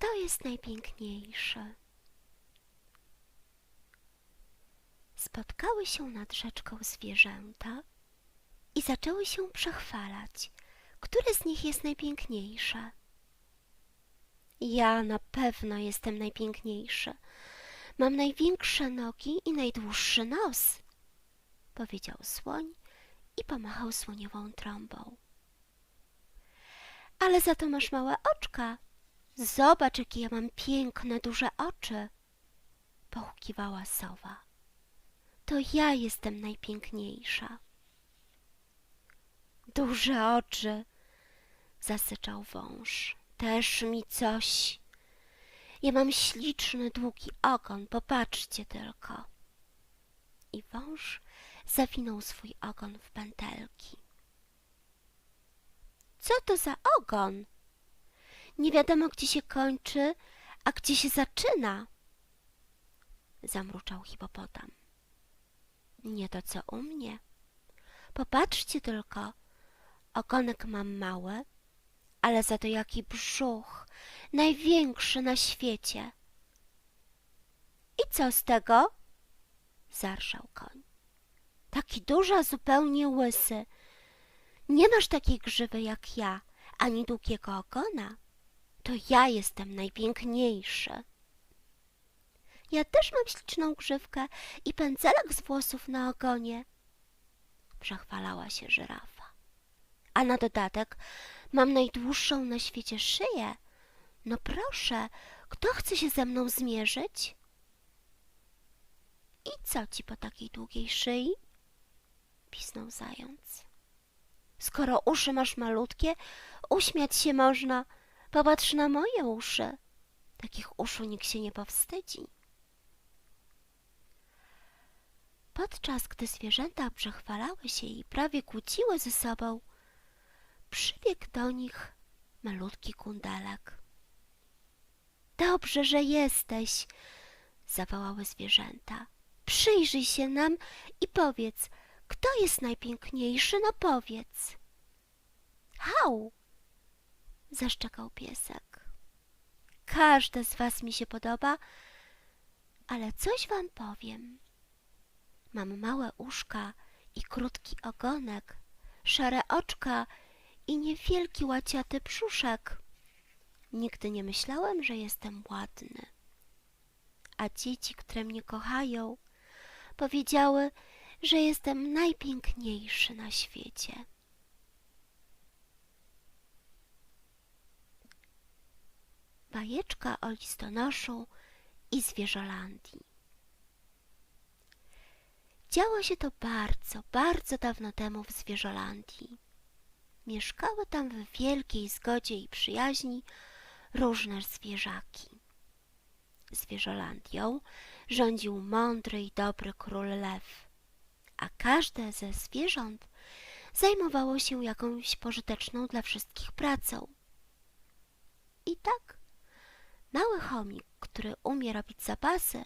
kto jest najpiękniejszy. Spotkały się nad rzeczką zwierzęta i zaczęły się przechwalać, które z nich jest najpiękniejsze. Ja na pewno jestem najpiękniejszy. Mam największe nogi i najdłuższy nos, powiedział słoń i pomachał słoniową trąbą. Ale za to masz małe oczka. Zobacz, jakie ja mam piękne, duże oczy, pochukiwała sowa. To ja jestem najpiękniejsza. Duże oczy, zasyczał wąż. Też mi coś. Ja mam śliczny, długi ogon, popatrzcie tylko. I wąż zawinął swój ogon w pętelki. Co to za ogon? Nie wiadomo, gdzie się kończy, a gdzie się zaczyna. Zamruczał hipopotam. Nie to, co u mnie. Popatrzcie tylko, ogonek mam mały, ale za to jaki brzuch, największy na świecie. I co z tego? Zarżał koń. Taki duży, a zupełnie łysy. Nie masz takiej grzywy jak ja, ani długiego ogona. To ja jestem najpiękniejszy. Ja też mam śliczną grzywkę i pędzelek z włosów na ogonie. Przechwalała się żyrafa. A na dodatek mam najdłuższą na świecie szyję. No proszę, kto chce się ze mną zmierzyć? I co ci po takiej długiej szyi? Pisnął zając. Skoro uszy masz malutkie, uśmiać się można. Popatrz na moje uszy. Takich uszu nikt się nie powstydzi. Podczas gdy zwierzęta przechwalały się i prawie kłóciły ze sobą, przybiegł do nich malutki kundelek. Dobrze, że jesteś, zawołały zwierzęta. Przyjrzyj się nam i powiedz, kto jest najpiękniejszy, no powiedz. Hał! Zaszczekał piesek. Każde z was mi się podoba, ale coś wam powiem. Mam małe uszka i krótki ogonek, szare oczka i niewielki łaciaty brzuszek. Nigdy nie myślałem, że jestem ładny. A dzieci, które mnie kochają, powiedziały, że jestem najpiękniejszy na świecie. Bajeczka o listonoszu i zwierzolandii. Działo się to bardzo, bardzo dawno temu w zwierzolandii. Mieszkały tam w wielkiej zgodzie i przyjaźni różne zwierzaki. Zwierzolandią rządził mądry i dobry król lew, a każde ze zwierząt zajmowało się jakąś pożyteczną dla wszystkich pracą. I tak mały chomik, który umie robić zapasy,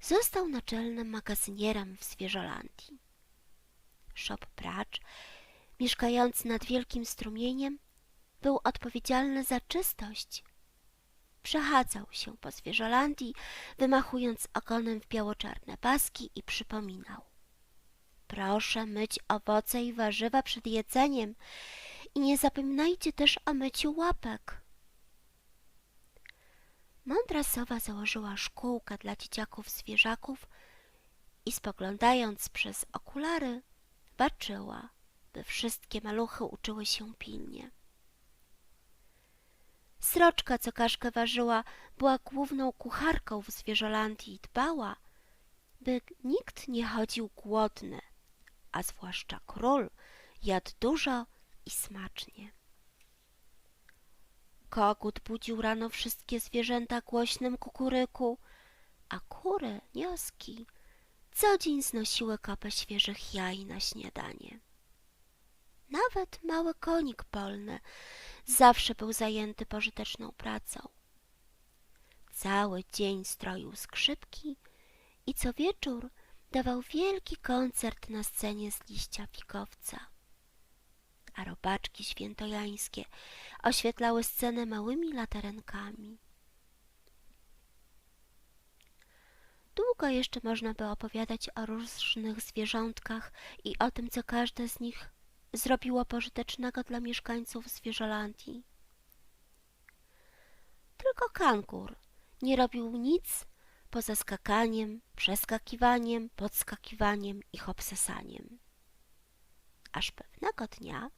został naczelnym magazynierem w Zwierzolandii. Szop Pracz, mieszkający nad wielkim strumieniem, był odpowiedzialny za czystość. Przechadzał się po Zwierzolandii, wymachując ogonem w biało-czarne paski i przypominał. Proszę myć owoce i warzywa przed jedzeniem i nie zapominajcie też o myciu łapek. Mądra sowa założyła szkółkę dla dzieciaków zwierzaków i spoglądając przez okulary, baczyła, by wszystkie maluchy uczyły się pilnie. Sroczka, co kaszkę ważyła, była główną kucharką w zwierzolandii i dbała, by nikt nie chodził głodny, a zwłaszcza król jadł dużo i smacznie. Kogut budził rano wszystkie zwierzęta głośnym kukuryku, a kury, nioski, co dzień znosiły kapę świeżych jaj na śniadanie. Nawet mały konik polny zawsze był zajęty pożyteczną pracą. Cały dzień stroił skrzypki i co wieczór dawał wielki koncert na scenie z liścia fikowca a robaczki świętojańskie oświetlały scenę małymi laterenkami. Długo jeszcze można by opowiadać o różnych zwierzątkach i o tym, co każde z nich zrobiło pożytecznego dla mieszkańców Zwierzolandii. Tylko kangur nie robił nic poza skakaniem, przeskakiwaniem, podskakiwaniem i hopsesaniem. Aż pewnego dnia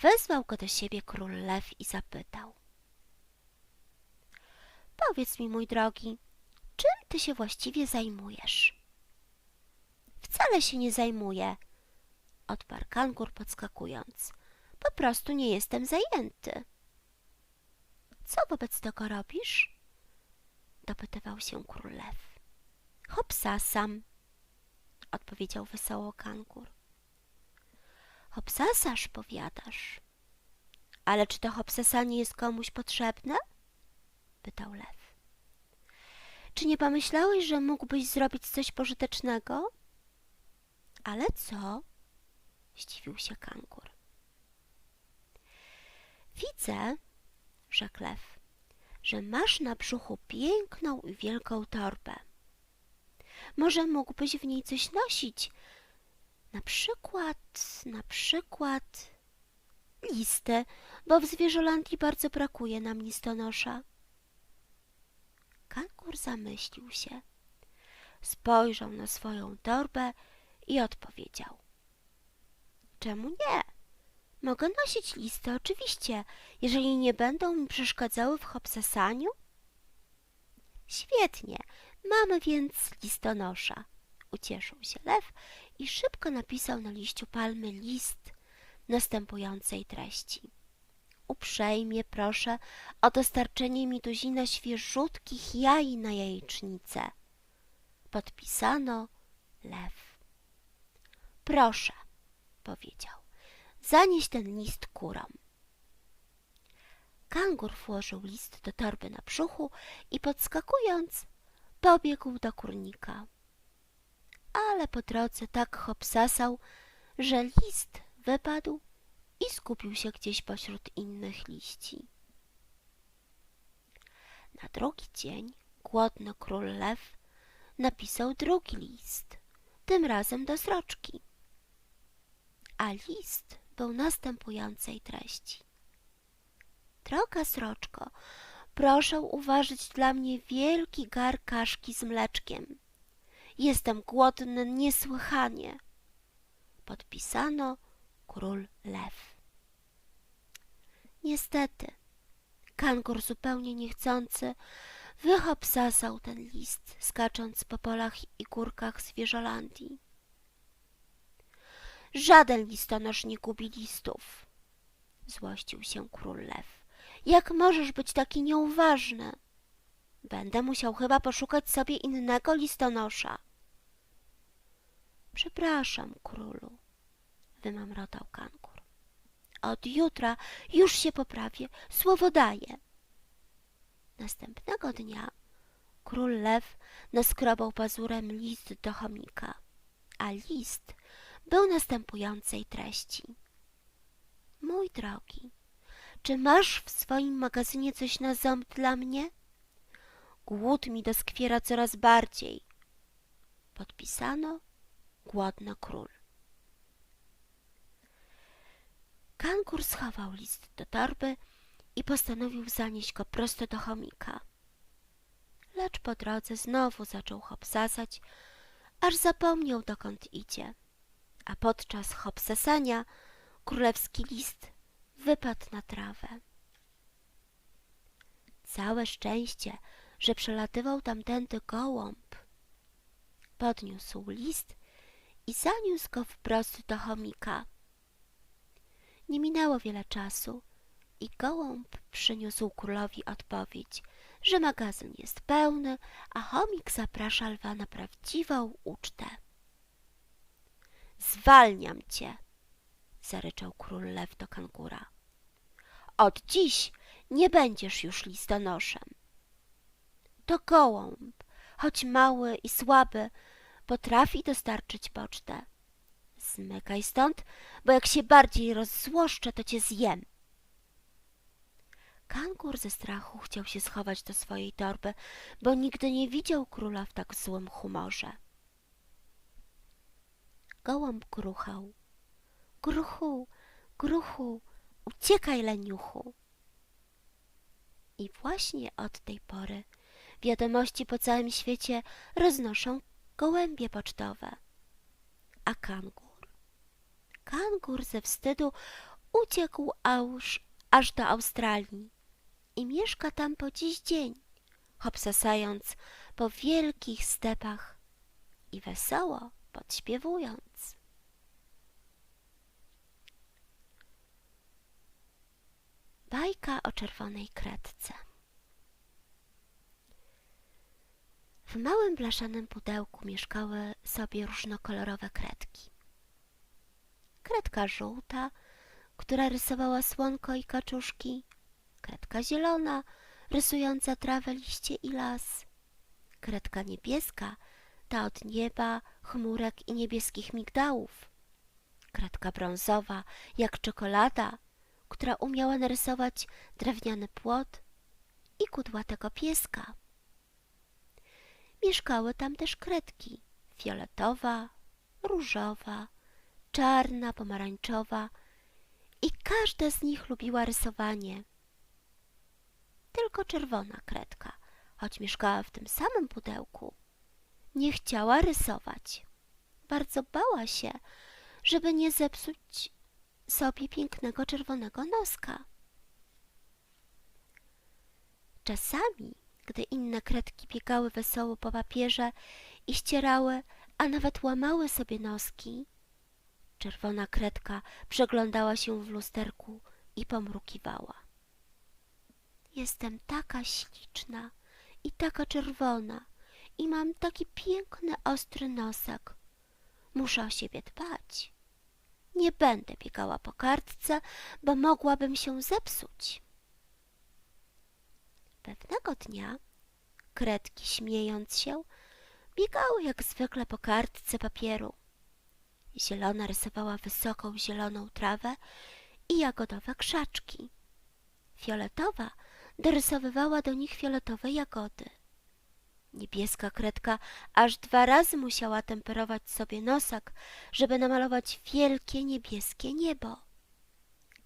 wezwał go do siebie król lew i zapytał. Powiedz mi, mój drogi, czym ty się właściwie zajmujesz? Wcale się nie zajmuję, odparł kangur podskakując. Po prostu nie jestem zajęty. Co wobec tego robisz? dopytywał się król lew. Hopsasam, odpowiedział wesoło kangur. Hopsasasz, powiadasz. Ale czy to hopsasanie jest komuś potrzebne? pytał lew. Czy nie pomyślałeś, że mógłbyś zrobić coś pożytecznego? Ale co? zdziwił się kangur. Widzę, rzekł lew, że masz na brzuchu piękną i wielką torbę. Może mógłbyś w niej coś nosić? Na przykład, na przykład listy, bo w Zwierzolandii bardzo brakuje nam listonosza. Kangur zamyślił się, spojrzał na swoją torbę i odpowiedział. Czemu nie? Mogę nosić listy, oczywiście, jeżeli nie będą mi przeszkadzały w hopsasaniu. Świetnie, mamy więc listonosza. Ucieszył się lew i szybko napisał na liściu palmy list następującej treści. Uprzejmie proszę o dostarczenie mi tuzina świeżutkich jaj na jajecznicę. Podpisano lew. Proszę, powiedział, zanieś ten list kurom. Kangur włożył list do torby na brzuchu i podskakując pobiegł do kurnika. Ale po drodze tak hopsasał, że list wypadł i skupił się gdzieś pośród innych liści. Na drugi dzień głodny król lew napisał drugi list, tym razem do sroczki. A list był następującej treści. Droga sroczko, proszę uważać dla mnie wielki gar kaszki z mleczkiem. Jestem głodny niesłychanie. Podpisano król lew. Niestety, kangur zupełnie niechcący wyhopsasał ten list, skacząc po polach i górkach Zwierzolandii. Żaden listonosz nie gubi listów, złościł się król lew. Jak możesz być taki nieuważny? Będę musiał chyba poszukać sobie innego listonosza. Przepraszam, królu, wymamrotał kangur. Od jutra już się poprawię, słowo daję. Następnego dnia król lew naskrobał pazurem list do chomika, a list był następującej treści. Mój drogi, czy masz w swoim magazynie coś na ząb dla mnie? Głód mi doskwiera coraz bardziej. Podpisano Głodny Król. Kangur schował list do torby i postanowił zanieść go prosto do chomika. Lecz po drodze znowu zaczął hopsasać, aż zapomniał dokąd idzie. A podczas hopsasania królewski list wypadł na trawę. Całe szczęście, że przelatywał tamtędy gołąb. Podniósł list i zaniósł go wprost do chomika. Nie minęło wiele czasu i gołąb przyniósł królowi odpowiedź, że magazyn jest pełny, a chomik zaprasza lwa na prawdziwą ucztę. Zwalniam cię, zaryczał król lew do kangura. Od dziś nie będziesz już listonoszem. To gołąb, choć mały i słaby, potrafi dostarczyć pocztę. Zmykaj stąd, bo jak się bardziej rozzłoszczę, to cię zjem. Kangur ze strachu chciał się schować do swojej torby, bo nigdy nie widział króla w tak złym humorze. Gołąb gruchał. Gruchu, gruchu, uciekaj, leniuchu. I właśnie od tej pory wiadomości po całym świecie roznoszą gołębie pocztowe. A kangur? Kangur ze wstydu uciekł aż, aż do Australii i mieszka tam po dziś dzień, hopsasając po wielkich stepach i wesoło podśpiewując. Bajka o czerwonej kredce W małym blaszanym pudełku mieszkały sobie różnokolorowe kredki. Kredka żółta, która rysowała słonko i kaczuszki, kredka zielona, rysująca trawę, liście i las, kredka niebieska, ta od nieba, chmurek i niebieskich migdałów, kredka brązowa, jak czekolada, która umiała narysować drewniany płot i kudłatego pieska. Mieszkały tam też kredki fioletowa, różowa, czarna, pomarańczowa i każda z nich lubiła rysowanie. Tylko czerwona kredka, choć mieszkała w tym samym pudełku, nie chciała rysować. Bardzo bała się, żeby nie zepsuć sobie pięknego czerwonego noska. Czasami, gdy inne kredki biegały wesoło po papierze i ścierały, a nawet łamały sobie noski, czerwona kredka przeglądała się w lusterku i pomrukiwała. Jestem taka śliczna i taka czerwona i mam taki piękny, ostry nosek. Muszę o siebie dbać. Nie będę biegała po kartce, bo mogłabym się zepsuć. Pewnego dnia kredki, śmiejąc się, biegały jak zwykle po kartce papieru. Zielona rysowała wysoką zieloną trawę i jagodowe krzaczki. Fioletowa dorysowywała do nich fioletowe jagody. Niebieska kredka aż dwa razy musiała temperować sobie nosak, żeby namalować wielkie niebieskie niebo.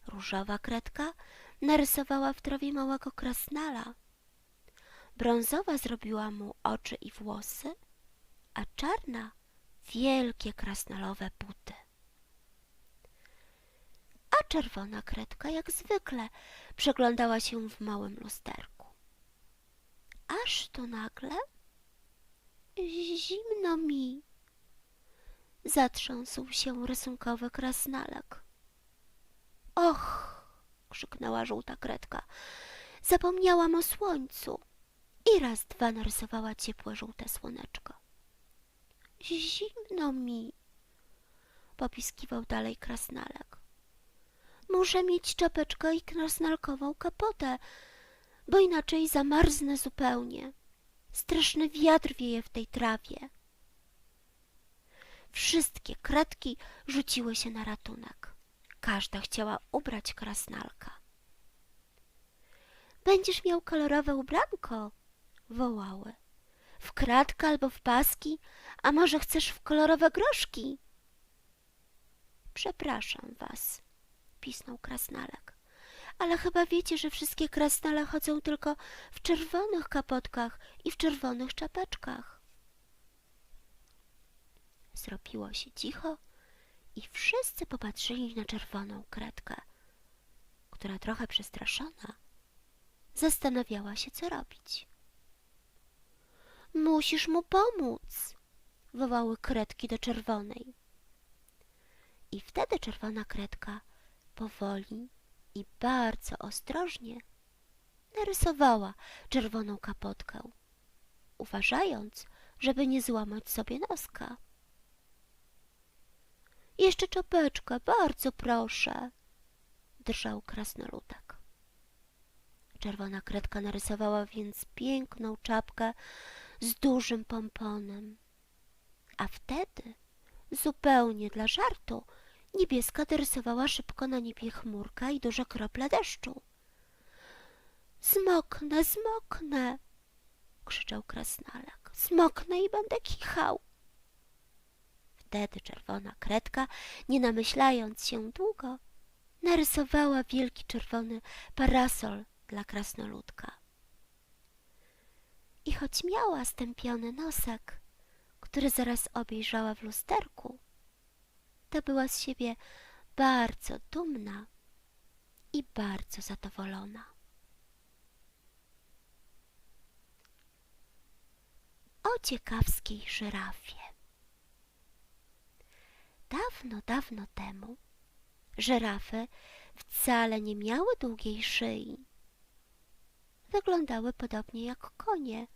Różowa kredka narysowała w trawie małego krasnala. Brązowa zrobiła mu oczy i włosy, a czarna wielkie krasnalowe buty. A czerwona kredka jak zwykle przeglądała się w małym lusterku. Aż tu nagle Zimno mi. Zatrząsł się rysunkowy krasnalek. Och! krzyknęła żółta kredka. Zapomniałam o słońcu. I raz dwa narysowała ciepłe żółte słoneczko. Zimno mi, popiskiwał dalej krasnalek. Muszę mieć czapeczkę i krasnalkową kapotę, bo inaczej zamarznę zupełnie. Straszny wiatr wieje w tej trawie. Wszystkie kredki rzuciły się na ratunek. Każda chciała ubrać krasnalka. Będziesz miał kolorowe ubranko, wołały. W kratkę albo w paski, a może chcesz w kolorowe groszki? Przepraszam was, pisnął krasnalek ale chyba wiecie, że wszystkie krasnale chodzą tylko w czerwonych kapotkach i w czerwonych czapeczkach. Zrobiło się cicho i wszyscy popatrzyli na czerwoną kredkę, która trochę przestraszona zastanawiała się, co robić. Musisz mu pomóc, wołały kredki do czerwonej. I wtedy czerwona kredka powoli i bardzo ostrożnie narysowała czerwoną kapotkę, uważając, żeby nie złamać sobie noska. Jeszcze czapeczkę, bardzo proszę, drżał krasnoludek. Czerwona kredka narysowała więc piękną czapkę z dużym pomponem. A wtedy, zupełnie dla żartu, Niebieska dorysowała szybko na niebie chmurka i duże krople deszczu. Zmoknę, zmoknę, krzyczał krasnalek. Zmoknę i będę kichał. Wtedy czerwona kredka, nie namyślając się długo, narysowała wielki czerwony parasol dla krasnoludka. I choć miała stępiony nosek, który zaraz obejrzała w lusterku, to była z siebie bardzo dumna i bardzo zadowolona. O ciekawskiej żyrafie. Dawno, dawno temu żyrafy wcale nie miały długiej szyi. Wyglądały podobnie jak konie.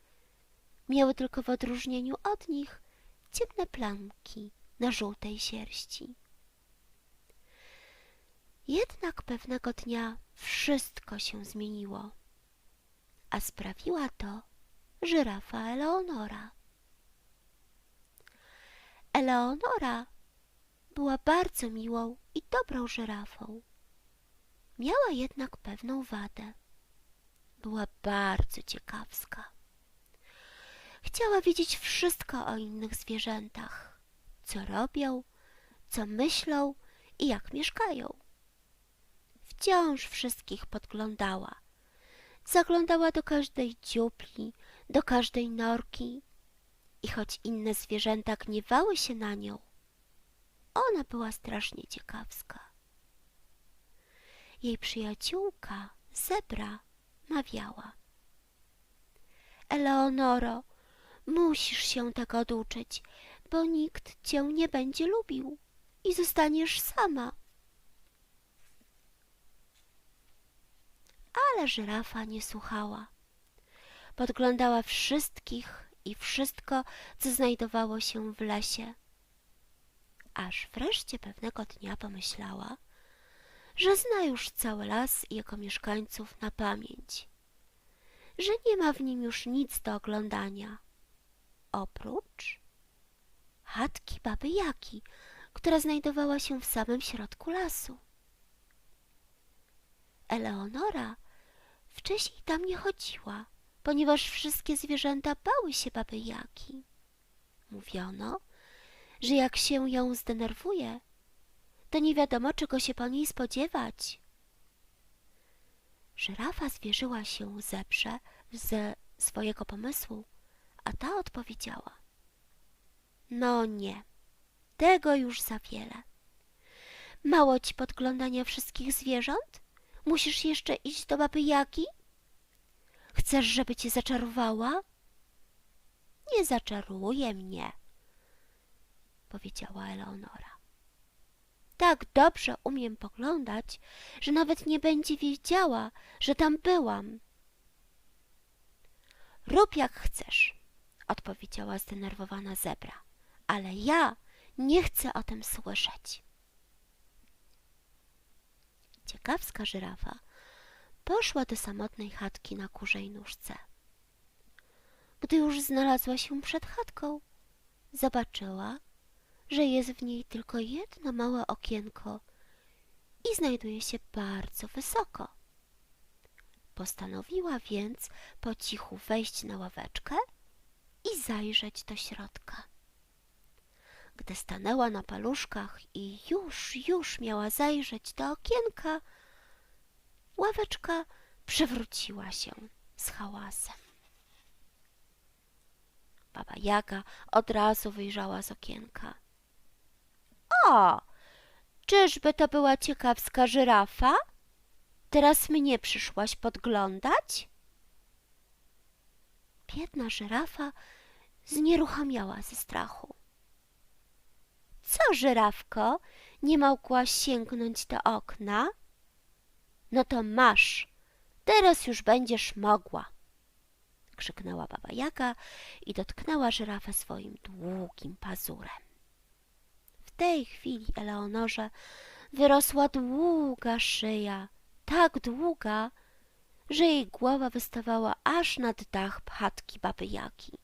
Miały tylko w odróżnieniu od nich ciemne plamki na żółtej sierści. Jednak pewnego dnia wszystko się zmieniło, a sprawiła to żyrafa Eleonora. Eleonora była bardzo miłą i dobrą żyrafą. Miała jednak pewną wadę. Była bardzo ciekawska. Chciała wiedzieć wszystko o innych zwierzętach, co robią, co myślą i jak mieszkają. Wciąż wszystkich podglądała. Zaglądała do każdej dziupli, do każdej norki i choć inne zwierzęta gniewały się na nią, ona była strasznie ciekawska. Jej przyjaciółka, zebra, mawiała. Eleonoro, musisz się tego oduczyć, bo nikt cię nie będzie lubił i zostaniesz sama. Ale żyrafa nie słuchała. Podglądała wszystkich i wszystko, co znajdowało się w lesie. Aż wreszcie pewnego dnia pomyślała, że zna już cały las i jego mieszkańców na pamięć, że nie ma w nim już nic do oglądania, oprócz chatki baby Jaki, która znajdowała się w samym środku lasu. Eleonora wcześniej tam nie chodziła, ponieważ wszystkie zwierzęta bały się baby Jaki. Mówiono, że jak się ją zdenerwuje, to nie wiadomo, czego się po niej spodziewać. Żyrafa zwierzyła się zebrze ze swojego pomysłu, a ta odpowiedziała. No nie, tego już za wiele. Mało ci podglądania wszystkich zwierząt? Musisz jeszcze iść do baby Jaki? Chcesz, żeby cię zaczarowała? Nie zaczaruje mnie, powiedziała Eleonora. Tak dobrze umiem poglądać, że nawet nie będzie wiedziała, że tam byłam. Rób jak chcesz, odpowiedziała zdenerwowana zebra, ale ja nie chcę o tym słyszeć. Ciekawska żyrafa poszła do samotnej chatki na kurzej nóżce. Gdy już znalazła się przed chatką, zobaczyła, że jest w niej tylko jedno małe okienko i znajduje się bardzo wysoko. Postanowiła więc po cichu wejść na ławeczkę i zajrzeć do środka. Gdy stanęła na paluszkach i już, już miała zajrzeć do okienka, ławeczka przewróciła się z hałasem. Baba Jaga od razu wyjrzała z okienka. O, czyżby to była ciekawska żyrafa? Teraz mnie przyszłaś podglądać? Biedna żyrafa znieruchomiała ze strachu. Co, żyrawko, nie mogłaś sięgnąć do okna? No to masz, teraz już będziesz mogła, krzyknęła baba Jaga i dotknęła żyrafę swoim długim pazurem. W tej chwili Eleonorze wyrosła długa szyja, tak długa, że jej głowa wystawała aż nad dach chatki baby Jaki.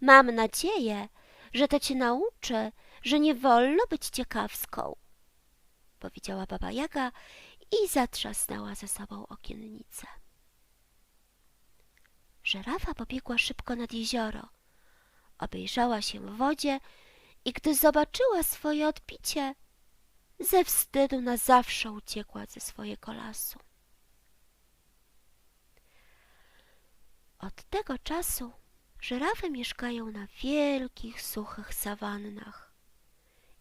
Mam nadzieję, że to cię nauczy, że nie wolno być ciekawską, powiedziała baba Jaga i zatrzasnęła ze sobą okiennicę. Żyrafa pobiegła szybko nad jezioro, obejrzała się w wodzie i gdy zobaczyła swoje odbicie, ze wstydu na zawsze uciekła ze swojego lasu. Od tego czasu żyrafy mieszkają na wielkich, suchych sawannach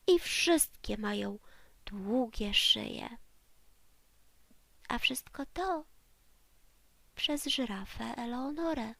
i wszystkie mają długie szyje. A wszystko to przez żyrafę Eleonorę.